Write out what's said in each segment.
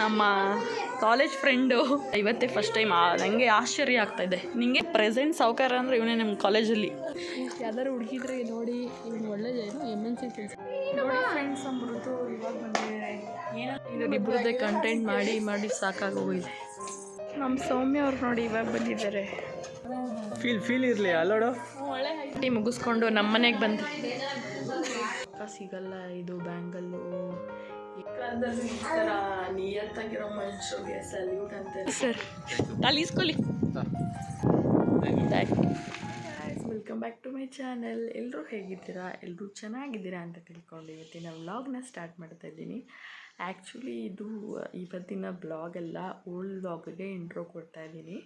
ನಮ್ಮ college friend. ಇವತ್ತೇ first time ನನಗೆ ಆಶ್ಚರ್ಯ ಆಗ್ತಾ ಇದೆ. ನಿಮಗೆ ಪ್ರೆಸೆಂಟ್ ಸಾವುಕಾರ ಅಂದರೆ ಇವನೇ ನಮ್ಮ ಕಾಲೇಜಲ್ಲಿ. ಯಾವ್ದಾದ್ರು ಹುಡುಗಿದ್ರೆ ನೋಡಿ ಇವ್ನು ಒಳ್ಳೇದೇನು ಎಂ ಎನ್ ಸಿ ಕೆಲಸ. ನೋಡಿ ಫ್ರೆಂಡ್ಸ್ ಅಂದ್ಬಿಟ್ಟು ಇವಾಗ ಬಂದಿದ್ದಾರೆ ಏನೋ ಇದು ಇಬ್ಬರದ್ದೇ ಕಂಟೆಂಟ್ ಮಾಡಿ ಮಾಡಿ ಸಾಕಾಗೋಗಿದೆ ನಮ್ಮ ಸೌಮ್ಯ ಅವ್ರು ನೋಡಿ ಇವಾಗ ಬಂದಿದ್ದಾರೆ. ಫೀಲ್ ಫೀಲ್ ಇರಲಿ ಅಲ್ಲೋಡು. ಒಳ್ಳೆ ಮುಗಿಸ್ಕೊಂಡು ನಮ್ಮ ಮನೆಗೆ ಬಂದೆ ಸಿಗಲ್ಲ ಇದು ಬ್ಯಾಂಗಲ್ಲು ಈ ಥರ ನಿಯತ್ತಾಗಿರೋ ಮನುಷ್ಯರಿಗೆ ಸಲ್ಯೂಟ್ ಅಂತ ಸರ್ ಅಲ್ಲಿ ಇಸ್ಕೊಳ್ಳಿ welcome back to my channel ಎಲ್ಲರೂ ಹೇಗಿದ್ದೀರಾ? ಎಲ್ಲರೂ ಚೆನ್ನಾಗಿದ್ದೀರಾ ಅಂತ ತಿಳ್ಕೊಂಡು ಇವತ್ತಿನ ವ್ಲಾಗ್ನ ಸ್ಟಾರ್ಟ್ ಮಾಡ್ತಾ ಇದ್ದೀನಿ. ಆ್ಯಕ್ಚುಲಿ ಇದು ಇವತ್ತಿನ ಬ್ಲಾಗ್ ಅಲ್ಲ ಓಲ್ಡ್ ವ್ಲಾಗ್ಗೆ ಇಂಟ್ರೋ ಕೊಡ್ತಾ ಇದ್ದೀನಿ.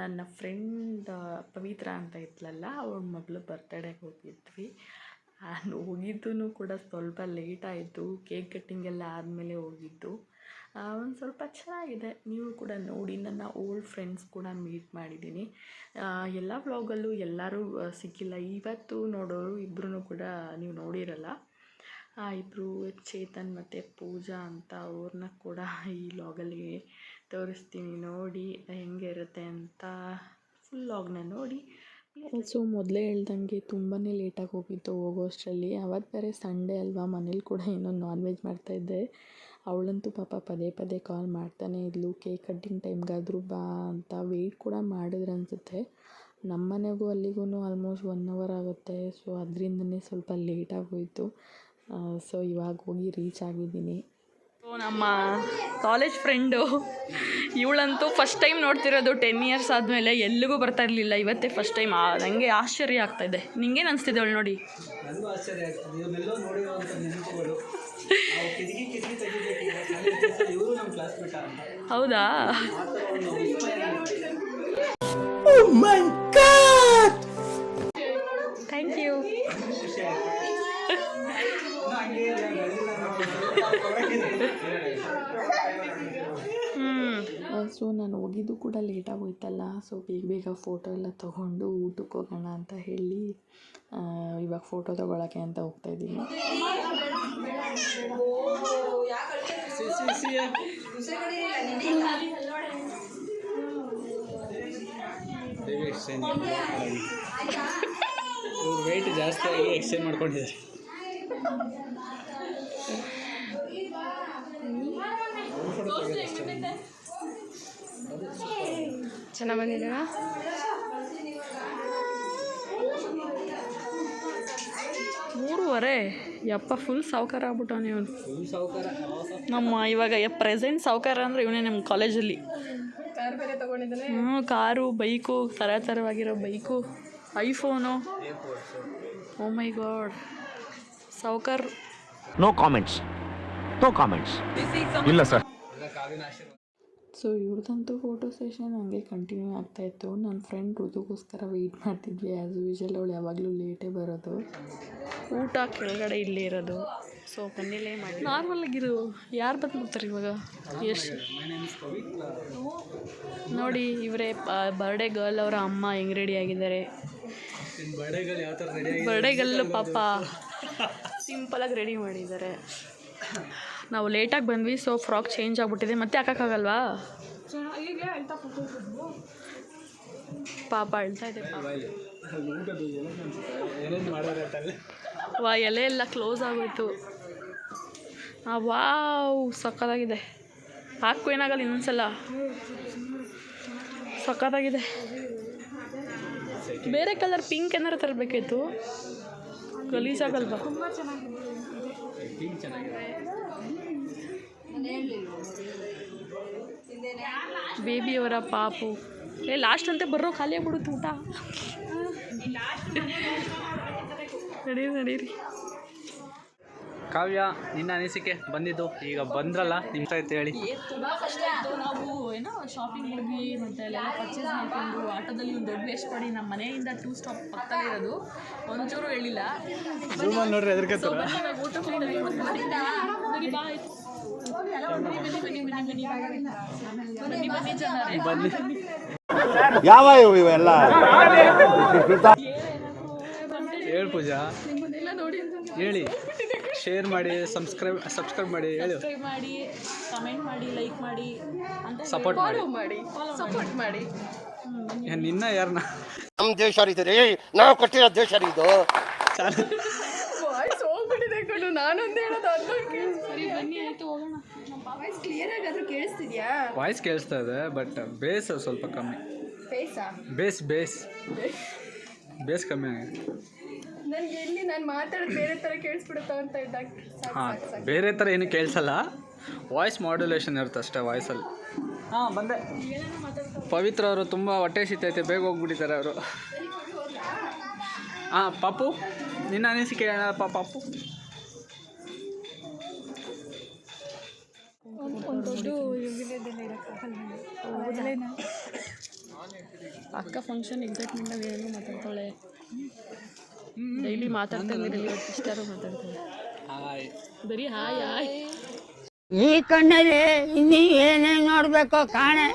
ನನ್ನ ಫ್ರೆಂಡ್ ಪವಿತ್ರ ಅಂತ ಇದ್ಲಲ್ಲ ಅವ್ರ ಮಗಳು ಬರ್ತಡೇಗೆ ಹೋಗಿದ್ವಿ. ನಾನು ಹೋಗಿದ್ದು ಕೂಡ ಸ್ವಲ್ಪ ಲೇಟ್ ಆಯಿತು. ಕೇಕ್ ಕಟ್ಟಿಂಗ್ ಎಲ್ಲ ಆದಮೇಲೆ ಹೋಗಿದ್ದು. ಒಂದು ಸ್ವಲ್ಪ ಚೆನ್ನಾಗಿದೆ. ನೀವು ಕೂಡ ನೋಡಿ ನನ್ನ ಓಲ್ಡ್ ಫ್ರೆಂಡ್ಸ್ ಕೂಡ ಮೀಟ್ ಮಾಡಿದ್ದೀನಿ. ಎಲ್ಲ ವ್ಲಾಗಲ್ಲೂ ಎಲ್ಲರೂ ಸಿಕ್ಕಿಲ್ಲ. ಇವತ್ತು ನೋಡೋರು ಇಬ್ಬರೂ ಕೂಡ ನೀವು ನೋಡಿರಲ್ಲ. ಇಬ್ಬರು ಚೇತನ್ ಮತ್ತು ಪೂಜಾ ಅಂತ ಅವ್ರನ್ನ ಕೂಡ ಈ ವ್ಲಾಗಲ್ಲಿ ತೋರಿಸ್ತೀನಿ. ನೋಡಿ ಹೆಂಗೆ ಇರುತ್ತೆ ಅಂತ ಫುಲ್ ವ್ಲಾಗ್ನ ನೋಡಿ. ಸೊ ಮೊದಲೇ ಹೇಳ್ದಂಗೆ ತುಂಬಾ ಲೇಟಾಗಿ ಹೋಗಿತ್ತು ಹೋಗೋ ಅಷ್ಟರಲ್ಲಿ ಅವತ್ತು ಬೇರೆ ಸಂಡೇ ಅಲ್ವಾ, ಮನೇಲಿ ಕೂಡ ಏನೋ ನಾನ್ ವೆಜ್ ಮಾಡ್ತಾಯಿದ್ದೆ ಅವಳಂತೂ ಪಾಪ ಪದೇ ಪದೇ ಕಾಲ್ ಮಾಡ್ತಾನೆ ಇದ್ಲು. ಕೇಕ್ ಕಟ್ಟಿಂಗ್ ಟೈಮ್ಗಾದರೂ ಬಾ ಅಂತ ವೆಯ್ಟ್ ಕೂಡ ಮಾಡಿದ್ರು ಅನಿಸುತ್ತೆ. ನಮ್ಮ ಮನೆಗೂ ಅಲ್ಲಿಗೂ ಆಲ್ಮೋಸ್ಟ್ ಒನ್ ಅವರ್ ಆಗುತ್ತೆ. ಸೊ ಅದರಿಂದನೇ ಸ್ವಲ್ಪ ಲೇಟಾಗಿ ಹೋಯಿತು. ಸೊ ಇವಾಗ ಹೋಗಿ ರೀಚ್ ಆಗಿದ್ದೀನಿ. ನಮ್ಮ ಕಾಲೇಜ್ ಫ್ರೆಂಡು ಇವಳಂತೂ ಫಸ್ಟ್ ಟೈಮ್ ನೋಡ್ತಿರೋದು ಟೆನ್ ಇಯರ್ಸ್ ಆದಮೇಲೆ ಎಲ್ಲಿಗೂ ಬರ್ತಾ ಇರಲಿಲ್ಲ ಇವತ್ತೇ ಫಸ್ಟ್ ಟೈಮ್ ನನಗೆ ಆಶ್ಚರ್ಯ ಆಗ್ತಾ ಇದೆ. ನಿಂಗೇನು ಅನಿಸ್ತಿದೆ ಅವಳು ನೋಡಿ? ಹೌದಾ? ಥ್ಯಾಂಕ್ ಯು ಸೊ ನಾನು ಹೋಗಿದ್ದು ಕೂಡ ಲೇಟಾಗಿ ಹೋಯ್ತಲ್ಲ ಸೊ ಬೇಗ ಬೇಗ ಫೋಟೋ ಎಲ್ಲ ತೊಗೊಂಡು ಊಟಕ್ಕೆ ಹೋಗೋಣ ಅಂತ ಹೇಳಿ ಇವಾಗ ಫೋಟೋ ತೊಗೊಳಕ್ಕೆ ಅಂತ ಹೋಗ್ತಾ ಇದ್ದೀನಿ. ವೆಯ್ಟ್ ಜಾಸ್ತಿ ಆಗಿ ಎಕ್ಸ್ಚೇಂಜ್ ಮಾಡ್ಕೊಂಡಿದ್ದಾರೆ. ಚೆನ್ನಾಗಿ ಬಂದಿದ್ದೀರಾ ಮೂರುವರೆ? ಯಪ್ಪ ಫುಲ್ ಸಾವುಕಾರ ಆಗ್ಬಿಟ್ಟವನೇ ಇವನು ನಮ್ಮ ಇವಾಗ ಪ್ರೆಸೆಂಟ್ ಸಾವುಕಾರ ಅಂದರೆ ಇವನೇ ನಮ್ಮ ಕಾಲೇಜಲ್ಲಿ ಹ್ಞೂ ಕಾರು ಬೈಕು ಥರ ಥರವಾಗಿರೋ bike iPhone oh my god ಸಾವುಕಾರ್? ನೋ ಕಾಮೆಂಟ್ಸ್ ನೋ ಕಾಮೆಂಟ್ಸ್ ಇಲ್ಲ ಸರ್ ಸೊ ಇವ್ರದ್ದಂತೂ ಫೋಟೋ ಸೆಷನ್ ಹಂಗೆ ಕಂಟಿನ್ಯೂ ಆಗ್ತಾಯಿತ್ತು ನನ್ನ ಫ್ರೆಂಡ್ ಋತುಗೋಸ್ಕರ ವೆಯ್ಟ್ ಮಾಡ್ತಿದ್ವಿ ಆ್ಯಸ್ ಯೂಶಲ್ ಅವಳು ಯಾವಾಗಲೂ ಲೇಟೇ ಬರೋದು. ಊಟ ಕೆಳಗಡೆ ಇಲ್ಲೇ ಇರೋದು. ಸೊ ಮನೇಲೇ ಮಾಡಿ. ನಾರ್ಮಲ್ ಆಗಿರು ಯಾರು ಬಂದ್ಬಿಡ್ತಾರೆ ಇವಾಗ? ಎಷ್ಟು ನೋಡಿ ಇವರೇ ಬರ್ಡೇ ಗರ್ಲ್ ಅವರ ಅಮ್ಮ ಹೆಂಗೆ ರೆಡಿ ಆಗಿದ್ದಾರೆ. ಬರ್ಡೇ ಗರ್ಲ್ ಪಾಪ. ಸಿಂಪಲಾಗಿ ರೆಡಿ ಮಾಡಿದ್ದಾರೆ. ನಾವು ಲೇಟಾಗಿ ಬಂದ್ವಿ ಸೊ ಫ್ರಾಕ್ ಚೇಂಜ್ ಆಗಿಬಿಟ್ಟಿದೆ. ಮತ್ತೆ ಹಾಕೋಕ್ಕಾಗಲ್ವಾ? ಪಾಪ ಅಳ್ತಾ ಇದೆ ವಾ ಎಲೆ ಎಲ್ಲ ಕ್ಲೋಸ್ ಆಗೋಯ್ತು. ವಾವ್ ಸಕ್ಕತ್ತಾಗಿದೆ ಹಾಕು, ಏನಾಗಲ್ಲ ಇನ್ನೊಂದ್ಸಲ. ಸಕ್ಕತ್ತಾಗಿದೆ ಬೇರೆ ಕಲರ್ ಪಿಂಕ್ ಏನಾರು ತರಬೇಕಿತ್ತು? ಗಲೀಜಾಗಲ್ವಾ ಚೆನ್ನಾಗಿದೆ. ಬೇಬಿಯವರ ಪಾಪು. ಏ ಲಾಸ್ಟ್ ಅಂತ ಬರೋ ಖಾಲಿ ಆಗ್ಬಿಡುತ್ತೆ ಊಟ. ನಡೀರಿ ನಡೀರಿ. ಕಾವ್ಯ ನಿನ್ನ ಅನಿಸಿಕೆ ಬಂದಿದ್ದು. ಈಗ ಬಂದ್ರಲ್ಲ ನಿಮ್ಮ ಆಯ್ತು ಹೇಳಿ. ತುಂಬ ಕಷ್ಟ ಆಯಿತು ನಾವು ಏನೋ ಶಾಪಿಂಗ್ ಹೋಗಿ ಮತ್ತು ಅಲ್ಲೆಲ್ಲ ಪರ್ಚೇಸ್ ಮಾಡಿಕೊಂಡು ಆಟೋದಲ್ಲಿ ಒಂದು ದೊಡ್ಡ ವೇಸ್ಟ್ ಮಾಡಿ ನಮ್ಮ ಮನೆಯಿಂದ ಟೂ ಸ್ಟಾಪ್ ಪಕ್ಕದಲ್ಲಿ ಇರೋದು ಒಂಚೂರು ಹೇಳಿಲ್ಲ ರೂಮಲ್ಲಿ ನೋಡ್ರಿ ಬನ್ನಿ ಯಾವ ಇವೆಲ್ಲ? ಹೇಳಿ ಪೂಜಾ. ಹೇಳಿ. ಶೇರ್ ಮಾಡಿ ಸಬ್ಸ್ಕ್ರೈಬ್ ಸಬ್ಸ್ಕ್ರೈಬ್ ಮಾಡಿ ಹೇಳಿ. ಸಬ್ಸ್ಕ್ರೈಬ್ ಮಾಡಿ ಕಮೆಂಟ್ ಮಾಡಿ ಲೈಕ್ ಮಾಡಿ ಅಂತ Support ಮಾಡಿ. ಫಾಲೋ ಮಾಡಿ. ಸಪೋರ್ಟ್ ಮಾಡಿ. ನಿನ್ನ ಯಾರನ್ನ ನಮ್ಮ ದೇಶ ರೀ ನಾವು ಕೊಟ್ಟಿರೋ ದೇಶ ರೀ ಇದು ವಾಯ್ಸ್ ಹೋಗ್ಬಿಟ್ಟಿದೆ ಕಣು ನಾನೊಂದು ಹೇಳೋದು ಅದಕ್ಕೆ ಸರಿ ಬನ್ನಿ ಆಯ್ತು ಹೋಗೋಣ. ವಾಯ್ಸ್ ಕ್ಲಿಯರ್ ಆಗಾದ್ರೂ ಕೇಳಿಸ್ತಿದ್ಯಾ? ವಾಯ್ಸ್ ಕೇಳಿಸ್ತಾ ಇದೆ ಬಟ್ ಬೇಸ್ ಸ್ವಲ್ಪ ಕಮ್ಮಿ. ಫೇಸಾ ಬೇಸ್ ಬೇಸ್ ಬೇಸ್ ಕಮ್ಮಿ ಆಗಿದೆ. ನನಗೆ ಇಲ್ಲಿ ನಾನು ಮಾತಾಡೋದು ಬೇರೆ ಥರ ಕೇಳಿಸ್ಬಿಡುತ್ತಾ ಅಂತ ಇದ್ದಾಗ ಹಾಂ ಬೇರೆ ಥರ ಏನು ಕೇಳಿಸಲ್ಲ. ವಾಯ್ಸ್ ಮಾಡ್ಯುಲೇಷನ್ ಇರುತ್ತೆ ಅಷ್ಟೇ ವಾಯ್ಸಲ್ಲಿ ಹಾಂ ಬಂದೆ. ಪವಿತ್ರ ಅವರು ತುಂಬ ಹೊಟ್ಟೆ ಸಿತೈತೆ ಬೇಗ ಹೋಗ್ಬಿಟ್ಟಿದ್ದಾರೆ ಅವರು. ಹಾಂ ಪಾಪು ನಿನ್ನ ಅನಿಸಿಕೆ ಏನಪ್ಪ ಪಾಪು? ಅಕ್ಕ ಫಂಕ್ಷನ್ ಎಕ್ಸೈಟ್ಮೆಂಟಾಗ ಏನು ಮಾತಾಡ್ತಾಳೆ. ಡೈಲಿ ಮಾತಾಡ್ತಾನೆ ಇಷ್ಟಾರು ಮಾತಾಡ್ತಾಳೆ ಹಾಯ್ ಬರೀ ಹಾಯ್ ಹಾಯ್ ಈ ಕಣ್ಣಲ್ಲಿ ಇನ್ನೀ ಏನೇ ನೋಡಬೇಕೋ ಕಾಣೆ.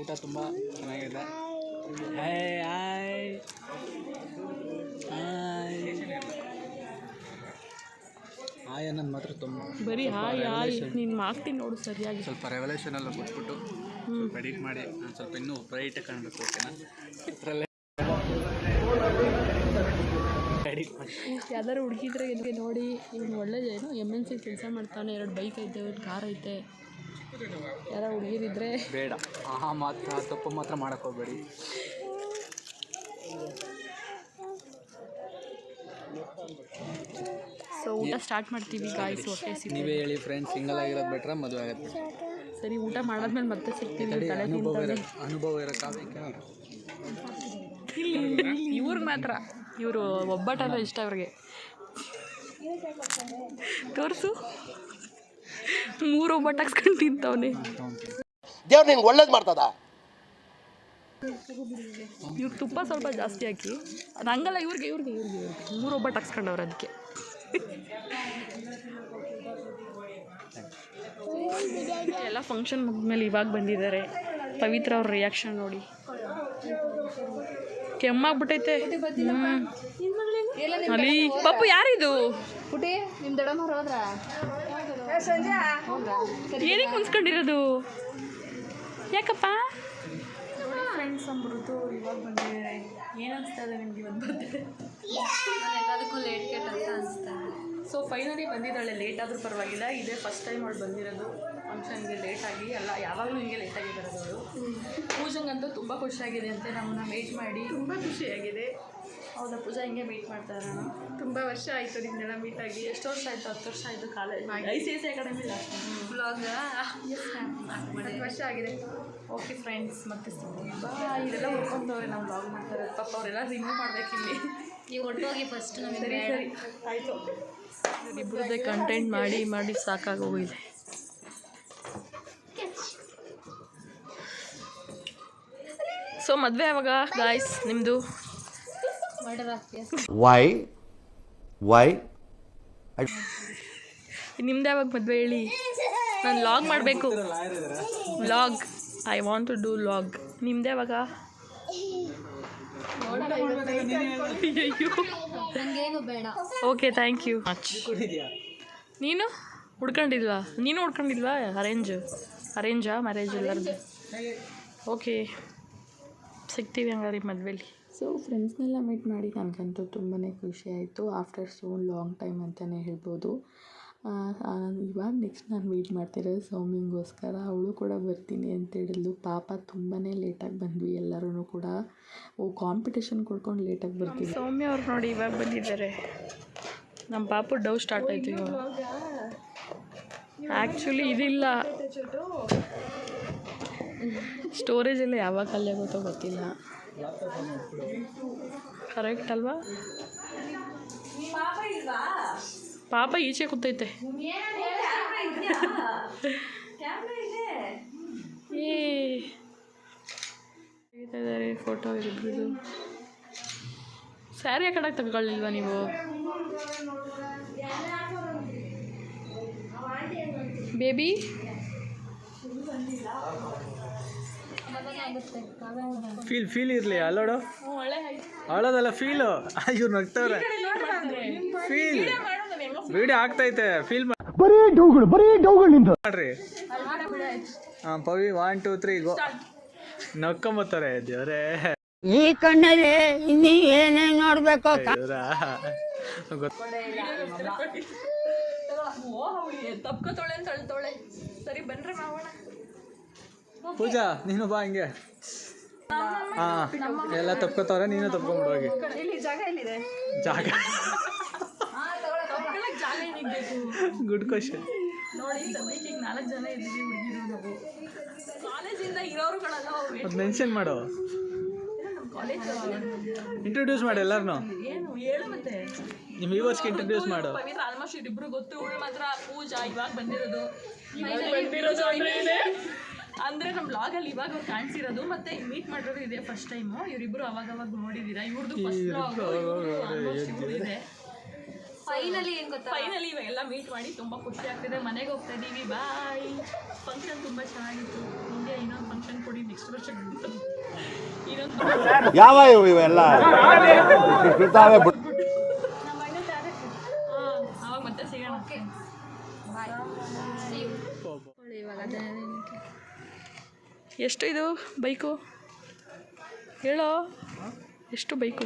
ಊಟ ತುಂಬ ಚೆನ್ನಾಗಿದೆ. ಹಾಯ್ ಹಾಯ್ ಹಾಯ್ ಅನ್ನೋದು ಮಾತ್ರ ತುಂಬ. ಬರೀ ಹಾಯ್ ಹಾಯ್ ನೀನು ಮಾಡ್ತೀನಿ ನೋಡು ಸರಿಯಾಗಿ. ಸ್ವಲ್ಪ ರೆವಲ್ಯೂಷನ್ ಎಲ್ಲ ಕೊಟ್ಬಿಟ್ಟು ಸ್ವಲ್ಪ ಎಡಿಟ್ ಮಾಡಿ ನಾನು ಸ್ವಲ್ಪ ಇನ್ನೂ ಬ್ರೈಟ್ ಕಾಣಬೇಕು ಓಕೆನಾ ಇದರಲ್ಲೇ ಯಾವ್ದಾರು ಹುಡುಗಿದ್ರೆ ಎಲ್ಲಿಗೆ ನೋಡಿ ಇವ್ನು ಒಳ್ಳೇದೇನು ಎಂ ಎನ್ ಸಿ ಕೆಲಸ ಮಾಡ್ತಾನೆ ಎರಡು ಬೈಕ್ ಐತೆ ಒಂದು ಕಾರ್ ಐತೆ. ಯಾರೋ ಹುಡುಗಿರಿದ್ರೆ. ಬೇಡ. ಆ ಮಾತ್ರ ತಪ್ಪು ಮಾತ್ರ ಮಾಡಕ್ಕೆ ಹೋಗ್ಬೇಡಿ. ಸೊ ಊಟ ಸ್ಟಾರ್ಟ್ ಮಾಡ್ತೀವಿ ಗಾಯ್ಸ್ ಓಕೆ ನೀವೇ ಹೇಳಿ ಫ್ರೆಂಡ್ಸ್ ಸಿಂಗಲ್ ಆಗಿರೋದು ಬೆಟ್ರ ಮದುವೆ ಆಗುತ್ತೆ. ಸರಿ ಊಟ ಮಾಡಾದ್ಮೇಲೆ ಮತ್ತೆ ಸಿಗ್ತೀವಿ ತಲೆ ಅನುಭವ ಇರೋ ಅನುಭವ ಇರೋ ಕೇಳೋಣ. ಇವ್ರಿಗೆ ಮಾತ್ರ. ಇವರು ಒಬ್ಬಟ್ಟಲ್ಲ ಇಷ್ಟ ಅವ್ರಿಗೆ. ತೋರಿಸು. ಮೂರು ಒಬ್ಬಟ್ಟು ಹಾಕ್ಸ್ಕೊಂಡು ತಿಂತವನೆ. ದೇವ್ರು ನಿಂಗೆ ಒಳ್ಳೇದು ಮಾಡ್ತದ? ಇವ್ರಿಗೆ ತುಪ್ಪ ಸ್ವಲ್ಪ ಜಾಸ್ತಿ ಹಾಕಿ. ಅದು ಹಂಗಲ್ಲ ಇವ್ರಿಗೆ ಇವ್ರಿಗೆ ಇವ್ರಿಗೆ ಇವ್ರಿಗೆ. ಮೂರು ಒಬ್ಬಟ್ಟು ಹಾಕ್ಸ್ಕೊಂಡವ್ರು ಅದಕ್ಕೆ ಎಲ್ಲ ಫಂಕ್ಷನ್ ಮುಗಿದ್ಮೇಲೆ ಇವಾಗ ಬಂದಿದ್ದಾರೆ. ಪವಿತ್ರ ಅವ್ರ ರಿಯಾಕ್ಷನ್ ನೋಡಿ. ಕೆಮ್ಮಾಗ್ಬಿಟ್ಟೈತೆ. ಅಲ್ಲಿ ಪಪ್ಪು ಯಾರಿದು? ಪುಟಿ ನಿಮ್ ಹೋದ್ರ? ಏನಕ್ಕೆ ಮುನ್ಸ್ಕೊಂಡಿರೋದು? ಯಾಕಪ್ಪ? ಫ್ರೆಂಡ್ಸ್ ಇವಾಗ ಬಂದಿದ್ದಾರೆ ಏನು ಅನಿಸ್ತಾ ಇದೆ ನಿಮ್ಗೆ ಇವತ್ತು ಬರ್ತಿದೆ ಎಲ್ಲದಕ್ಕೂ ಲೇಟ್ ಕೇಟ್ ಅಂತ ಅನಿಸ್ತಾ ಸೊ ಫೈನಲಿ ಬಂದಿದ್ದಾಳೆ. ಲೇಟ್ ಆದರೂ ಪರವಾಗಿಲ್ಲ. ಇದೇ ಫಸ್ಟ್ ಟೈಮ್ ಅವಳು ಬಂದಿರೋದು. ಫಂಕ್ಷನ್ಗೆ ಲೇಟಾಗಿ ಎಲ್ಲ ಯಾವಾಗಲೂ ಹಿಂಗೆ ಲೇಟಾಗಿ ಬರೋದವರು. ಪೂಜಂಗಂತೂ ತುಂಬ ಖುಷಿಯಾಗಿದೆ ಅಂತೆ ನಮ್ಮನ್ನ ವೇಟ್ ಮಾಡಿ. ತುಂಬ ಖುಷಿಯಾಗಿದೆ. ಹೌದಾ ಪೂಜಾ ಹಿಂಗೆ ಮೀಟ್ ಮಾಡ್ತಾ ಇರೋಣ ತುಂಬ ವರ್ಷ ಆಯಿತು ನಿನ್ನೆಲ್ಲ ಮೀಟ್ ಆಗಿ. ಎಷ್ಟು ವರ್ಷ ಆಯಿತು ಹತ್ತು ವರ್ಷ ಆಯಿತು college I C S C academy blog ಹತ್ತು ವರ್ಷ ಆಗಿದೆ. ಓಕೆ ಫ್ರೆಂಡ್ಸ್ ಮತ್ತೆ ಬಾಯ್ ಇದೆಲ್ಲ ಹುಡ್ಕೊಂಡವ್ರೆ ನಾವು ಬ್ಲಾಗ್ ಮಾಡ್ತಾರೆ. ಪಾಪ ಅವರೆಲ್ಲ ರಿಮೂವ್ ಮಾಡ್ಬೇಕು ಇಲ್ಲಿ. ನೀವು ಒಟ್ಟೋಗಿ ಫಸ್ಟ್ ನಮಗೆ ಸರಿ ಸರಿ. ಆಯಿತು. ಇಬ್ಬರದ್ದೇ ಕಂಟೆಂಟ್ ಮಾಡಿ ಮಾಡಿ ಸಾಕಾಗೋಗಿದೆ. ಸೊ ಮದುವೆ ಯಾವಾಗ? ಗಾಯ್ಸ್ ನಿಮ್ಮದು ವೈ ವೈ? ನಿಮ್ದು ಯಾವಾಗ ಮದುವೆ ಹೇಳಿ? ನಾನು ಲಾಗ್ ಮಾಡಬೇಕು. Vlog I want to do vlog ನಿಮ್ದು ಯಾವಾಗ? ಓಕೆ ಥ್ಯಾಂಕ್ ಯು ಮಚ್ ನೀನು? ಹುಡ್ಕೊಂಡಿಲ್ವಾ ನೀನು ಹುಡ್ಕೊಂಡಿಲ್ವಾ ಅರೇಂಜ್ ಅರೇಂಜಾ ಮ್ಯಾರೇಜ್ ಎಲ್ಲರದ್ದು ಓಕೆ ಸಿಗ್ತೀವಿ ಹಂಗಾರೆ ಮದುವೆಲಿ. ಸೊ ಫ್ರೆಂಡ್ಸ್ನೆಲ್ಲ ಮೀಟ್ ಮಾಡಿ ನನಗಂತೂ ತುಂಬಾ ಖುಷಿ ಆಯಿತು. ಆಫ್ಟರ್ ಸೋ ಲಾಂಗ್ ಟೈಮ್ ಅಂತಲೇ ಹೇಳ್ಬೋದು. ಇವಾಗ ನೆಕ್ಸ್ಟ್ ನಾನು ವೆಯ್ಟ್ ಮಾಡ್ತಿರೋದು ಸೌಮ್ಯಂಗೋಸ್ಕರ. ಅವಳು ಕೂಡ ಬರ್ತೀನಿ ಅಂತ ಹೇಳಿದ್ಲು. ಪಾಪ ತುಂಬಾ ಲೇಟಾಗಿ ಬಂದ್ವಿ ಎಲ್ಲರೂ ಕೂಡ. ಓ ಕಾಂಪಿಟೇಷನ್ ಕೊಡ್ಕೊಂಡು ಲೇಟಾಗಿ ಬರ್ತೀವಿ. ಸೌಮ್ಯ ಅವ್ರು ನೋಡಿ ಇವಾಗ ಬಂದಿದ್ದಾರೆ. ನಮ್ಮ ಪಾಪು ಡೌ ಸ್ಟಾರ್ಟ್ ಆಯ್ತು ಇವಾಗ. ಆ್ಯಕ್ಚುಲಿ ಇದಿಲ್ಲ. ಸ್ಟೋರೇಜ್ ಎಲ್ಲ ಯಾವಾಗ ಖಾಲಿ ಆಗುತ್ತೋ ಗೊತ್ತಿಲ್ಲ. ಕರೆಕ್ಟ್ ಅಲ್ವಾ? ಪಾಪ ಈಚೆ ಕೂತೈತೆ. ಇದ್ದಾರೆ ಫೋಟೋ ಇರಿಬ್ರದು ಸ್ಯಾರಿ ಆ ತಗೊಳ್ಳಿಲ್ವಾ ನೀವು? ಬೇಬಿ ಫೀಲ್ ಫೀಲ್ ಇರಲಿ ಅಲ್ಲೋಡು. ಅಳೋದಲ್ಲ ಫೀಲು ಇವ್ರು ನಗ್ತವ್ರೆ ಫೀಲ್ ವಿಡಿಯೋ ಆಗ್ತೈತೆ ಫೀಲ್ ಬರೀ ಡೌಗಳು ಬರೀ ಡೌಗಳು ನಿಂದು. ಮಾಡ್ರಿ. ಹಾಂ Pavi one two three go ನಕ್ಕೊಂಬತ್ತಾರೆ ದೇವ್ರೇ. ಈ ಕಣ್ಣಲ್ಲಿ ಇನ್ನಿ ಏನೇ ನೋಡ್ಬೇಕು ಕಾ- ದೇವ್ರ. ಗೊತ್ತ ತಪ್ಕೋತಾಳೆ ಅಂತ ಅಳ್ತಾಳೆ. ಸರಿ ಬನ್ರಿ ಮಾವಣ್ಣ. ಪೂಜಾ ನೀನು ಬಾ ಹಿಂಗೆ. ಹಾ ಎಲ್ಲ ತಪ್ಕೋತಾವ್ರೆ ನೀನು ತಪ್ಕೊಂಬಿಡು ಹೋಗಿ. ಇಲ್ಲಿ ಜಾಗ ಗುಡ್ ಕ್ವಶನ್ ನೋಡಿ ಸದ್ಯಕ್ಕೆ ಈಗ ನಾಲ್ಕು ಜನ ಇದ್ದೀವಿ ಹುಡುಗಿರು ನಾವು ಕಾಲೇಜಿಂದ ಇರೋರುಗಳೆಲ್ಲ ಅವ್ರು. ಅದು ಮೆನ್ಷನ್ ಮಾಡು. ಕಾಲೇಜ್ ಇಂಟ್ರೊಡ್ಯೂಸ್ ಮಾಡಿ ಎಲ್ಲಾರು ಏನು ಹೇಳು ಮತ್ತೆ. ನಿಮ್ಮ ವ್ಯೂವರ್ಸ್ಗೆ ಇಂಟ್ರೊಡ್ಯೂಸ್ ಮಾಡು. ಪವಿತ್ರ ಆಲ್ಮೋಸ್ಟ್ ಇಬ್ಬರು ಗೊತ್ತು ಇವಳು ಮಾತ್ರ ಪೂಜಾ ಇವಾಗ ಬಂದಿರೋದು. ಇವಾಗ ಬಂದಿರೋದು ಅಂದ್ರೆ ನಮ್ ಬ್ಲಾಗ್ ಅಲ್ಲಿ ಬ್ಲಾಗಲ್ಲಿ ಇವಾಗ ಅವ್ರು ಕಾಣಿಸಿರೋದು ಮತ್ತೆ ಮೀಟ್ ಮಾಡಿರೋದು ಇದೆ ಫಸ್ಟ್ ಟೈಮು ಇವರಿಬ್ರು ಅವಾಗ ಅವಾಗ ನೋಡಿದ್ದೀರಾ ಇವ್ರದ್ದು ಫಸ್ಟ್ ಬ್ಲಾಗ್ ಇದೆ. ಫೈನಲಿ ಏನ್ ಗೊತ್ತಾ? ಫೈನಲಿ ಇವಾಗೆಲ್ಲ ಮೀಟ್ ಮಾಡಿ ತುಂಬಾ ಖುಷಿ ಆಗ್ತಿದೆ. ಮನೆಗೆ ಹೋಗ್ತಾ ಇದ್ದೀವಿ ಬಾಯ್ ಫಂಕ್ಷನ್ ತುಂಬಾ ಚೆನ್ನಾಗಿತ್ತು. ಹಿಂಗೆ ಇನ್ನೊಂದು ಫಂಕ್ಷನ್ ಕೊಡಿ ನೆಕ್ಸ್ಟ್ ವರ್ಷ ಇನ್ನೊಂದು ಯಾವ ಇವೆಲ್ಲ? ಎಷ್ಟು ಇದು ಬೈಕು? ಹೇಳೋ? ಎಷ್ಟು ಬೈಕು?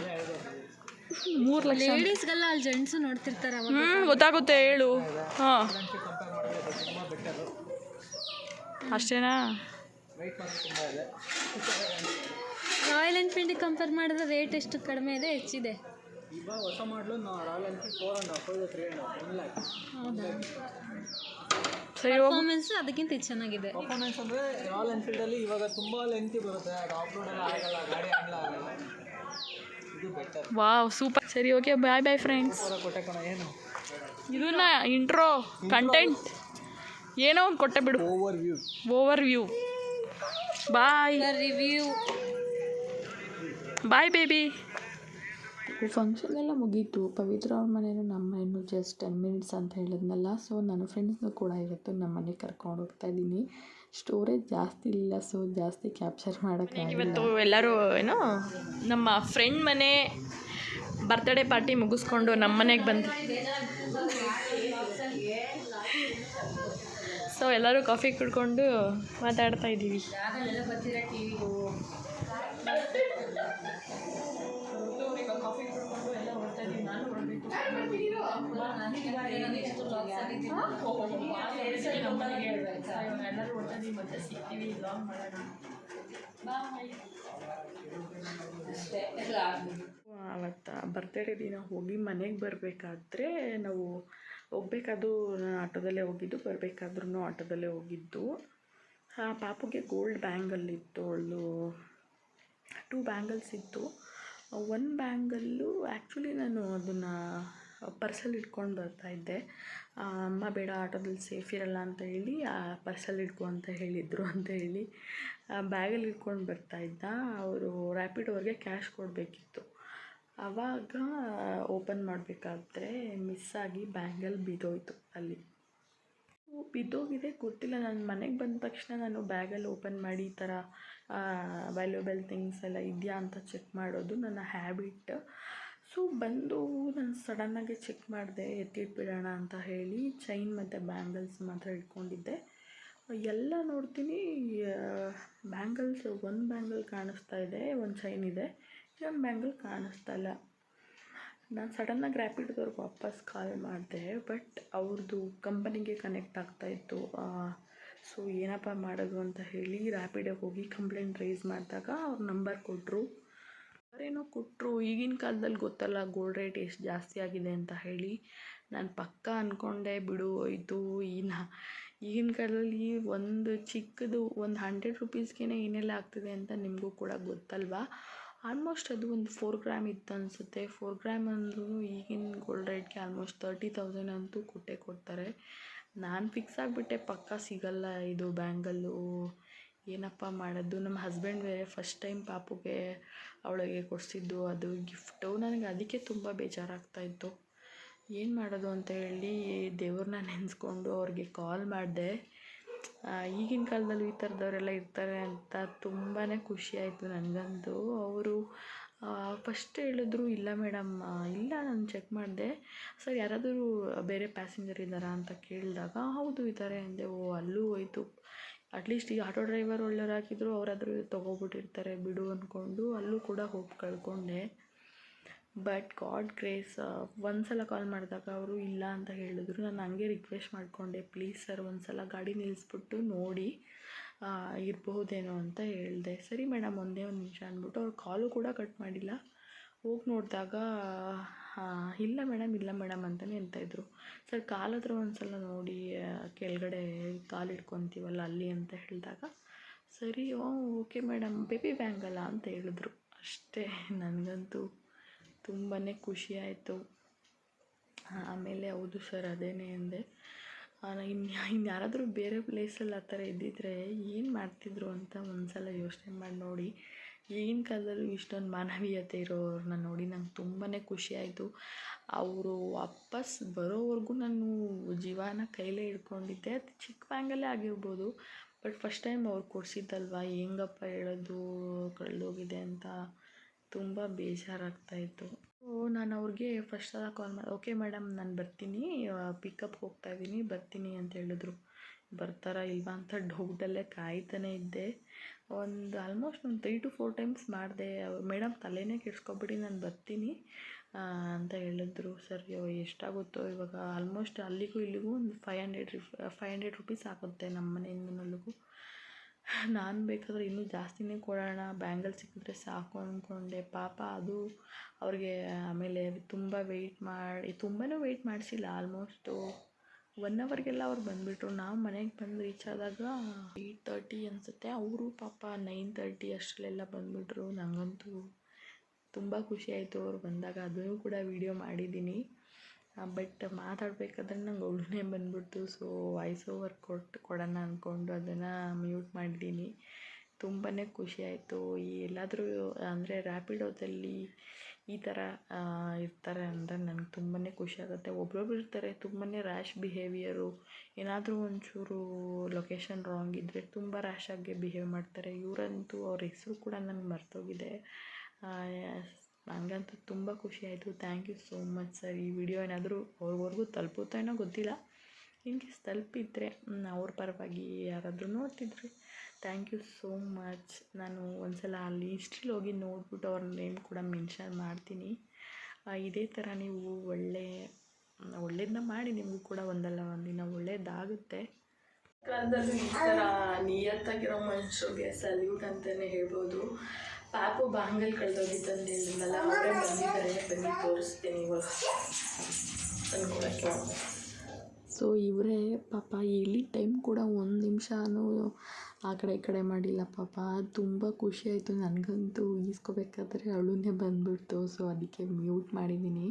ಮೂರು ಲಕ್ಷ. ಲೇಡೀಸ್ಗೆಲ್ಲ ಅಲ್ಲಿ ಜೆಂಟ್ಸ್ ನೋಡ್ತಿರ್ತಾರೆ ಹ್ಞೂ ಗೊತ್ತಾಗುತ್ತೆ ಹೇಳು. ಹಾಂ. ಅಷ್ಟೇನಾ? ರಾಯಲ್ ಎನ್ಫೀಲ್ಡ್ ಕಂಪೇರ್ ಮಾಡಿದ್ರೆ ರೇಟ್ ಎಷ್ಟು ಕಡಿಮೆ ಇದೆ ಹೆಚ್ಚಿದೆ. ಹೊಸ ಮಾಡಲು Royal Enfield four three one lakh ಹೌದಾ? ಸರಿ ಹೋಗು ಪರ್ಫಾರ್ಮೆನ್ಸ್ ಅದಕ್ಕಿಂತ ಇದು ಚೆನ್ನಾಗಿದೆ ಪರ್ಫಾರ್ಮೆನ್ಸ್ ಅಂದರೆ ರಾಯಲ್ ಎನ್ಫೀಲ್ಡಲ್ಲಿ ಇವಾಗ ತುಂಬ ಲೆಂತಿ ಬರುತ್ತೆ. ಆಫ್ ರೋಡ್ ಎಲ್ಲ ಆಗಲ್ಲ ಗಾಡಿ ಹ್ಯಾಂಡ್ಲ್ ಆಗಲ್ಲ. ಇದು ಬೆಟರ್ ವಾವ್ ಸೂಪರ್ ಸರಿ ಓಕೆ ಬಾಯ್ ಬಾಯ್ ಫ್ರೆಂಡ್ಸ್ ಕೊಟ್ಟೆ ಕಣ ಏನು? ಇದನ್ನ ಇಂಟ್ರೋ ಕಂಟೆಂಟ್ ಏನೋ ಒಂದು ಕೊಟ್ಟೆ ಬಿಡು. Overview overview bye review bye baby function ಎಲ್ಲ ಮುಗೀತು. ಪವಿತ್ರ ಅವ್ರ ಮನೇನು ನಮ್ಮ ಮನೇನು ಜಸ್ಟ್ ಟೆನ್ ಮಿನಿಟ್ಸ್ ಅಂತ ಹೇಳಿದ್ನಲ್ಲ ಸೊ ನನ್ನ ಫ್ರೆಂಡ್ಸ್ನು ಕೂಡ ಇವತ್ತು ನಮ್ಮ ಮನೆಗೆ ಕರ್ಕೊಂಡು ಹೋಗ್ತಾ ಇದ್ದೀನಿ. ಸ್ಟೋರೇಜ್ ಜಾಸ್ತಿ ಇಲ್ಲ ಸೊ ಜಾಸ್ತಿ ಕ್ಯಾಪ್ಚರ್ ಮಾಡೋಕ್ಕೆ ಇವತ್ತು ಎಲ್ಲರೂ ಏನೋ ನಮ್ಮ ಫ್ರೆಂಡ್ ಮನೆ ಬರ್ತ್ಡೇ ಪಾರ್ಟಿ ಮುಗಿಸ್ಕೊಂಡು ನಮ್ಮ ಮನೆಗೆ ಬಂದು ಸೊ ಎಲ್ಲರೂ ಕಾಫಿ ಕುಡ್ಕೊಂಡು ಮಾತಾಡ್ತಾ ಇದ್ದೀವಿ. ಅವತ್ತು ಬರ್ತಡೇ ದಿನ ಹೋಗಿ ಮನೆಗೆ ಬರಬೇಕಾದ್ರೆ ನಾವು ಹೋಗ್ಬೇಕಾದ್ರೂ ನಾನು ಆಟೋದಲ್ಲೇ ಹೋಗಿದ್ದು ಬರಬೇಕಾದ್ರೂ ಆಟೋದಲ್ಲೇ ಹೋಗಿದ್ದು. ಆ ಪಾಪುಗೆ ಗೋಲ್ಡ್ ಬ್ಯಾಂಗಲ್ ಇತ್ತು, ಅವಳು ಟೂ ಬ್ಯಾಂಗಲ್ಸ್ ಇತ್ತು. ಒನ್ ಬ್ಯಾಂಗಲ್ಲು ಆ್ಯಕ್ಚುಲಿ ನಾನು ಅದನ್ನು ಪರ್ಸಲ್ಲಿ ಇಟ್ಕೊಂಡು ಬರ್ತಾ ಇದ್ದೆ. ಅಮ್ಮ ಬೇಡ, ಆಟೋದಲ್ಲಿ ಸೇಫ್ ಇರಲ್ಲ ಅಂತ ಹೇಳಿ, ಆ, ಪರ್ಸಲ್ಲಿ ಇಟ್ಕೊ ಅಂತ ಹೇಳಿದರು ಅಂತ ಹೇಳಿ ಬ್ಯಾಗಲ್ಲಿ ಇಟ್ಕೊಂಡು ಇದ್ದ. ಅವರು ರ್ಯಾಪಿಡೋರ್ಗೆ ಕ್ಯಾಶ್ ಕೊಡಬೇಕಿತ್ತು. ಆವಾಗ ಓಪನ್ ಮಾಡಬೇಕಾದ್ರೆ ಮಿಸ್ ಆಗಿ ಬ್ಯಾಂಗಲ್ ಬಿದ್ದೋಯ್ತು ಅಲ್ಲಿ. ಬಿದ್ದೋಗಿದೆ, ಗೊತ್ತಿಲ್ಲ. ನಾನು ಮನೆಗೆ ಬಂದ ತಕ್ಷಣ ನಾನು ಬ್ಯಾಗಲ್ಲಿ ಓಪನ್ ಮಾಡಿ ಈ ಥರ ವ್ಯಾಲ್ಯೂಬಲ್ ಥಿಂಗ್ಸ್ ಎಲ್ಲ ಇದೆಯಾ ಅಂತ ಚೆಕ್ ಮಾಡೋದು ನನ್ನ ಹ್ಯಾಬಿಟ್ ಸೊ ಬಂದು ನಾನು ಸಡನ್ನಾಗಿ ಚೆಕ್ ಮಾಡಿದೆ ಎತ್ತಿಟ್ಬಿಡೋಣ ಅಂತ ಹೇಳಿ ಚೈನ್ ಮತ್ತು ಬ್ಯಾಂಗಲ್ಸ್ ಮಾತ್ರ ಇಟ್ಕೊಂಡಿದ್ದೆ. ಎಲ್ಲ ನೋಡ್ತೀನಿ ಬ್ಯಾಂಗಲ್ಸ್ ಒಂದು ಬ್ಯಾಂಗಲ್ ಕಾಣಿಸ್ತಾ ಇದೆ, ಒಂದು ಚೈನ್ ಇದೆ, ಇನ್ನೊಂದು ಬ್ಯಾಂಗಲ್ ಕಾಣಿಸ್ತಾ ಇಲ್ಲ. ನಾನು ಸಡನ್ನಾಗಿ ರ್ಯಾಪಿಡ್ದವ್ರಿಗೆ ವಾಪಸ್ ಕಾಲ್ ಮಾಡಿದೆ ಬಟ್ ಅವ್ರದ್ದು ಕಂಪನಿಗೆ ಕನೆಕ್ಟ್ ಆಗ್ತಾಯಿತ್ತು ಸೊ ಏನಪ್ಪ ಮಾಡೋದು ಅಂತ ಹೇಳಿ ರ್ಯಾಪಿಡಾಗಿ ಹೋಗಿ ಕಂಪ್ಲೇಂಟ್ ರೈಸ್ ಮಾಡಿದಾಗ ಅವ್ರ ನಂಬರ್ ಕೊಟ್ಟರು ಅವರೇನೋ ಕೊಟ್ಟರು ಈಗಿನ ಕಾಲದಲ್ಲಿ ಗೊತ್ತಲ್ಲ ಗೋಲ್ಡ್ ರೇಟ್ ಎಷ್ಟು ಜಾಸ್ತಿ ಆಗಿದೆ ಅಂತ ಹೇಳಿ. ನಾನು ಪಕ್ಕ ಅಂದ್ಕೊಂಡೆ ಬಿಡು, ಇದು, ಇನ್ನು. ಈಗಿನ ಕಾಲದಲ್ಲಿ ಒಂದು ಚಿಕ್ಕದು ಒಂದು ಹಂಡ್ರೆಡ್ ರುಪೀಸ್ಗೆ ಏನೆಲ್ಲ ಆಗ್ತಿದೆ ಅಂತ ನಿಮಗೂ ಕೂಡ ಗೊತ್ತಲ್ವಾ? ಆಲ್ಮೋಸ್ಟ್ ಅದು ಒಂದು ಫೋರ್ ಗ್ರಾಮ್ ಇತ್ತು ಅನಿಸುತ್ತೆ. ಫೋರ್ ಗ್ರಾಮ್ ಅಂದ್ರೂ ಈಗಿನ ಗೋಲ್ಡ್ ರೇಟ್ಗೆ ಆಲ್ಮೋಸ್ಟ್ ತರ್ಟಿ ತೌಸಂಡ್ ಅಂತೂ ಕೊಟ್ಟೇ ಕೊಡ್ತಾರೆ. ನಾನು ಫಿಕ್ಸ್ ಆಗಿಬಿಟ್ಟೆ, ಪಕ್ಕ ಸಿಗಲ್ಲ ಇದು ಬ್ಯಾಂಗಲ್ಲು ಏನಪ್ಪ ಮಾಡೋದು? ನಮ್ಮ ಹಸ್ಬೆಂಡ್ ಬೇರೆ ಫಸ್ಟ್ ಟೈಮ್ ಪಾಪುಗೆ ಅವಳಿಗೆ ಕೊಡಿಸಿದ್ದು ಅದು ಗಿಫ್ಟು ನನಗೆ ಅದಕ್ಕೆ ತುಂಬ ಬೇಜಾರಾಗ್ತಾಯಿತ್ತು ಏನು ಮಾಡೋದು ಅಂತ ಹೇಳಿ ದೇವ್ರನ್ನ ನೆನೆಸ್ಕೊಂಡು ಅವ್ರಿಗೆ ಕಾಲ್ ಮಾಡಿದೆ. ಈಗಿನ ಕಾಲದಲ್ಲೂ ಈ ಥರದವರೆಲ್ಲ ಇರ್ತಾರೆ ಅಂತ ತುಂಬಾ ಖುಷಿ ಆಯಿತು ನನಗಂತೂ. ಅವರು ಫಸ್ಟ್ ಹೇಳಿದ್ರು, ಇಲ್ಲ ಮೇಡಮ್ ಇಲ್ಲ, ನಾನು ಚೆಕ್ ಮಾಡಿದೆ. ಸರ್, ಯಾರಾದರೂ ಬೇರೆ ಪ್ಯಾಸೆಂಜರ್ ಇದ್ದಾರಾ ಅಂತ ಕೇಳಿದಾಗ, ಹೌದು, ಇದ್ದಾರೆ. ಅಂದೆ, ಓ, ಅಲ್ಲೂ ಹೋಯ್ತು. ಅಟ್ಲೀಸ್ಟ್ ಈ ಆಟೋ ಡ್ರೈವರ್ ಒಳ್ಳೆಯವ್ರಾಗಿದ್ರು ಅವರಾದರೂ ತೊಗೊಬಿಟ್ಟಿರ್ತಾರೆ ಬಿಡು ಅಂದ್ಕೊಂಡು ಅಲ್ಲೂ ಕೂಡ ಹೋಪ್ ಕಳ್ಕೊಂಡೆ. ಬಟ್ ಗಾಡ್ ಗ್ರೇಸ್ ಒಂದು ಸಲ ಕಾಲ್ ಮಾಡಿದಾಗ ಅವರು ಇಲ್ಲ ಅಂತ ಹೇಳಿದ್ರು. ನಾನು ಹಂಗೆ ರಿಕ್ವೆಸ್ಟ್ ಮಾಡಿಕೊಂಡೆ ಪ್ಲೀಸ್ ಸರ್ ಒಂದು ಸಲ ಗಾಡಿ ನಿಲ್ಲಿಸ್ಬಿಟ್ಟು ನೋಡಿ ಇರಬಹುದೇನೋ ಅಂತ ಹೇಳಿದೆ. ಸರಿ ಮೇಡಮ್ ಒಂದೇ ಒಂದು ನಿಮಿಷ ಅಂದ್ಬಿಟ್ಟು ಅವ್ರು ಕಾಲು ಕೂಡ ಕಟ್ ಮಾಡಿಲ್ಲ. ಹೋಗಿ ನೋಡಿದಾಗ ಇಲ್ಲ ಮೇಡಮ್ ಇಲ್ಲ ಮೇಡಮ್ ಅಂತಲೇ ಇದ್ರು. ಸರ್ ಕಾಲ ಹತ್ರ ಒಂದು ನೋಡಿ ಕೆಳಗಡೆ ಕಾಲು ಅಲ್ಲಿ ಅಂತ ಹೇಳಿದಾಗ, ಸರಿ ಓಕೆ ಮೇಡಮ್, ಬೇಬಿ ಬ್ಯಾಂಗಲ್ಲ ಅಂತ ಹೇಳಿದ್ರು. ಅಷ್ಟೇ, ನನಗಂತೂ ತುಂಬಾ ಖುಷಿ ಆಯಿತು. ಆಮೇಲೆ ಹೌದು ಸರ್, ಅದೇನೇ ಅಂದೆ ಇನ್ನು ಇನ್ನು ಯಾರಾದರೂ ಬೇರೆ ಪ್ಲೇಸಲ್ಲಿ ಆ ಥರ ಇದ್ದಿದ್ರೆ ಏನು ಮಾಡ್ತಿದ್ರು ಅಂತ ಒಂದು ಸಲ ಯೋಚನೆ ಮಾಡಿ ನೋಡಿ. ಈಗಿನ ಕಾಲದಲ್ಲೂ ಇಷ್ಟೊಂದು ಮಾನವೀಯತೆ ಇರೋರನ್ನ ನೋಡಿ ನಂಗೆ ತುಂಬಾ ಖುಷಿ ಆಯಿತು. ಅವರು ವಾಪಸ್ ಬರೋವರೆಗೂ ನಾನು ಜೀವನ ಕೈಲೇ ಹಿಡ್ಕೊಂಡಿದ್ದೆ. ಅದು ಚಿಕ್ಕ ಬ್ಯಾಂಗಲ್ಲೇ ಆಗಿರ್ಬೋದು. ಬಟ್ ಫಸ್ಟ್ ಟೈಮ್ ಅವ್ರು ಕೊಡಿಸಿದ್ದಲ್ವ? ಹೆಂಗಪ್ಪ ಹೇಳೋದು? ಕಳೆದೋಗಿದೆ ಅಂತ ತುಂಬ ಬೇಜಾರಾಗ್ತಾಯಿತ್ತು ನಾನು ಅವ್ರಿಗೆ ಫಸ್ಟ್ ಸಲ ಕಾಲ್ ಮಾಡಿ, ಓಕೆ ಮೇಡಮ್ ನಾನು ಬರ್ತೀನಿ. ಪಿಕಪ್ ಹೋಗ್ತಾ ಇದ್ದೀನಿ ಬರ್ತೀನಿ ಅಂತ ಹೇಳಿದ್ರು. ಬರ್ತಾರಾ ಇಲ್ವಾ ಅಂತ ಡೌಟಲ್ಲೇ ಕಾಯ್ತಾನೆ ಇದ್ದೆ. ಒಂದು ಆಲ್ಮೋಸ್ಟ್ ಒಂದು ತ್ರೀ ಟು ಫೋರ್ ಟೈಮ್ಸ್ ಮಾಡಿದೆ. ಮೇಡಮ್ ತಲೆನೇ ಕೆಡ್ಸ್ಕೊಬಿಡಿ, ನಾನು ಬರ್ತೀನಿ ಅಂತ ಹೇಳಿದ್ರು. ಸರ್ ಎಷ್ಟಾಗುತ್ತೋ ಇವಾಗ? ಆಲ್ಮೋಸ್ಟ್ ಅಲ್ಲಿಗೂ ಇಲ್ಲಿಗೂ ಒಂದು ಫೈವ್ ಹಂಡ್ರೆಡ್ ರಿಫ್ ಫೈವ್ ಹಂಡ್ರೆಡ್ ರುಪೀಸ್ ಆಗುತ್ತೆ ನಮ್ಮ ಮನೆಯಿಂದ ನಾನು ಬೇಕಾದರೆ ಇನ್ನೂ ಜಾಸ್ತಿನೇ ಕೊಡೋಣ. ಬ್ಯಾಂಗಲ್ ಸಿಕ್ಕಿದ್ರೆ ಸಾಕು ಅಂದ್ಕೊಂಡೆ ಪಾಪ ಅದು ಅವ್ರಿಗೆ ಆಮೇಲೆ ತುಂಬ ವೆಯ್ಟ್ ಮಾಡಿ ತುಂಬಾ ವೆಯ್ಟ್ ಮಾಡಿಸಿಲ್ಲ. ಆಲ್ಮೋಸ್ಟು ಒನ್ ಅವರ್ಗೆಲ್ಲ ಅವ್ರು ಬಂದುಬಿಟ್ರು. ನಾವು ಮನೆಗೆ ಬಂದು ರೀಚ್ ಆದಾಗ ಏಯ್ಟ್ ತರ್ಟಿ ಅನಿಸುತ್ತೆ. ಅವರು ಪಾಪ ನೈನ್ ತರ್ಟಿ ಅಷ್ಟರಲ್ಲೆಲ್ಲ ಬಂದುಬಿಟ್ರು. ನನಗಂತೂ ತುಂಬ ಖುಷಿ ಆಯಿತು ಅವ್ರು ಬಂದಾಗ. ಅದನ್ನು ಕೂಡ ವೀಡಿಯೋ ಮಾಡಿದ್ದೀನಿ. ಬಟ್ ಮಾತಾಡಬೇಕಾದ್ರೆ ನಂಗೆ ಅವಳನ್ನೇ ಬಂದ್ಬಿಡ್ತು. ಸೊ ವಾಯ್ಸ್ ಓವರ್ ಕೊಟ್ಟು ಕೊಡೋಣ ಅಂದ್ಕೊಂಡು ಅದನ್ನು ಮ್ಯೂಟ್ ಮಾಡಿದ್ದೀನಿ. ತುಂಬಾ ಖುಷಿ ಆಯಿತು. ಈ ಎಲ್ಲಾದರೂ ಅಂದರೆ ರ್ಯಾಪಿಡೋದಲ್ಲಿ ಈ ಥರ ಇರ್ತಾರೆ ಅಂದರೆ ನನಗೆ ತುಂಬಾ ಖುಷಿ ಆಗುತ್ತೆ. ಒಬ್ರೊಬ್ರು ಇರ್ತಾರೆ ತುಂಬಾ ರ್ಯಾಷ್ ಬಿಹೇವಿಯರು ಏನಾದರೂ ಒಂಚೂರು ಲೊಕೇಶನ್ ರಾಂಗ್ ಇದ್ದರೆ ತುಂಬ ರ್ಯಾಶಾಗಿ ಬಿಹೇವ್ ಮಾಡ್ತಾರೆ. ಇವರಂತೂ ಅವ್ರ ಹೆಸರು ಕೂಡ ನನಗೆ ಮರ್ತೋಗಿದೆ. ನನಗಂತೂ ತುಂಬ ಖುಷಿ ಆಯಿತು. Thank you so much sir ಈ ವಿಡಿಯೋ ಏನಾದರೂ ಅವ್ರವರೆಗೂ ತಲುಪುತ್ತೇನೋ ಗೊತ್ತಿಲ್ಲ. ಇನ್ ಕೇಸ್ ತಲುಪಿದ್ರೆ ಅವ್ರ ಪರವಾಗಿ ಯಾರಾದರೂ ನೋಡ್ತಿದ್ರೆ. ಥ್ಯಾಂಕ್ ಯು ಸೋ ಮಚ್ ನಾನು ಒಂದು ಸಲ ಅಲ್ಲಿ ಹಿಸ್ಟ್ರಿಲಿ ಹೋಗಿ ನೋಡ್ಬಿಟ್ಟು ಅವ್ರ ನೇಮ್ ಕೂಡ ಮೆನ್ಷನ್ ಮಾಡ್ತೀನಿ. ಇದೇ ಥರ ನೀವು ಒಳ್ಳೆ ಒಳ್ಳೇದನ್ನ ಮಾಡಿ ನಿಮಗೂ ಕೂಡ ಒಂದಲ್ಲ ಒಂದಿನ ಒಳ್ಳೇದಾಗುತ್ತೆ. ಕಾಲದಲ್ಲೂ ಈ ಥರ ನಿಯತ್ತಾಗಿರೋ ಮನುಷ್ಯರಿಗೆ ಸಲ್ಯೂಟ್ ಅಂತಲೇ ಹೇಳ್ಬೋದು. ಪಾಪು ಬಾಂಗಲ್ ಕಳೆದೋಗಿತ್ತು ಅಂತ ಹೇಳಿದ್ನಲ್ಲ ಅವರೇ ಬಂದಿದ್ದಾರೆ ಬನ್ನಿ ತೋರಿಸ್ತೀನಿ ಇವಾಗ. ಸೊ ಇವರೇ ಪಾಪ ಇಲ್ಲಿ ಟೈಮ್ ಕೂಡ ಒಂದು ನಿಮಿಷನೂ ಆ ಕಡೆ ಈ ಕಡೆ ಮಾಡಿಲ್ಲ ಪಾಪ. ತುಂಬ ಖುಷಿ ಆಯಿತು. ನನಗಂತೂ ಈಸ್ಕೋಬೇಕಾದ್ರೆ ಅಳುನೇ ಬಂದ್ಬಿಡ್ತು. ಸೊ ಅದಕ್ಕೆ ಮ್ಯೂಟ್ ಮಾಡಿದ್ದೀನಿ.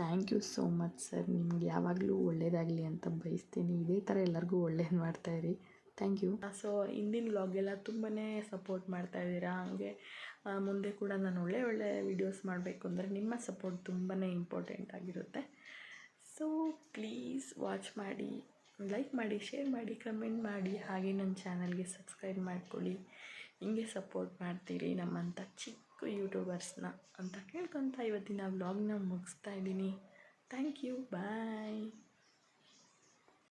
Thank you so much sir ನಿಮ್ಗೆ ಯಾವಾಗಲೂ ಒಳ್ಳೇದಾಗಲಿ ಅಂತ ಬಯಸ್ತೀನಿ. ಇದೇ ಥರ ಎಲ್ಲರಿಗೂ ಒಳ್ಳೇದು ಮಾಡ್ತಾಯಿರಿ ಥ್ಯಾಂಕ್ ಯು ಸೊ ಹಿಂದಿನ ವ್ಲಾಗೆಲ್ಲ ತುಂಬಾ ಸಪೋರ್ಟ್ ಮಾಡ್ತಾ ಇದ್ದೀರಾ? ಹಾಗೆ ಮುಂದೆ ಕೂಡ ನಾನು ಒಳ್ಳೆ ಒಳ್ಳೆ ವೀಡಿಯೋಸ್ ಮಾಡಬೇಕು ಅಂದರೆ ನಿಮ್ಮ ಸಪೋರ್ಟ್ ತುಂಬಾ ಇಂಪಾರ್ಟೆಂಟ್ ಆಗಿರುತ್ತೆ. ಸೊ ಪ್ಲೀಸ್ ವಾಚ್ ಮಾಡಿ. ಲೈಕ್ ಮಾಡಿ ಶೇರ್ ಮಾಡಿ ಕಮೆಂಟ್ ಮಾಡಿ, ಹಾಗೆ ನನ್ನ ಚಾನಲ್ಗೆ ಸಬ್ಸ್ಕ್ರೈಬ್ ಮಾಡ್ಕೊಳ್ಳಿ. ಹಿಂಗೆ ಸಪೋರ್ಟ್ ಮಾಡ್ತೀರಿ ನಮ್ಮಂಥ ಚಿಕ್ಕ ಯೂಟ್ಯೂಬರ್ಸ್ನ ಅಂತ ಕೇಳ್ಕೊತ ಇವತ್ತಿನ ವ್ಲಾಗ್ನ ಮುಗಿಸ್ತಾ ಇದ್ದೀನಿ. Thank you bye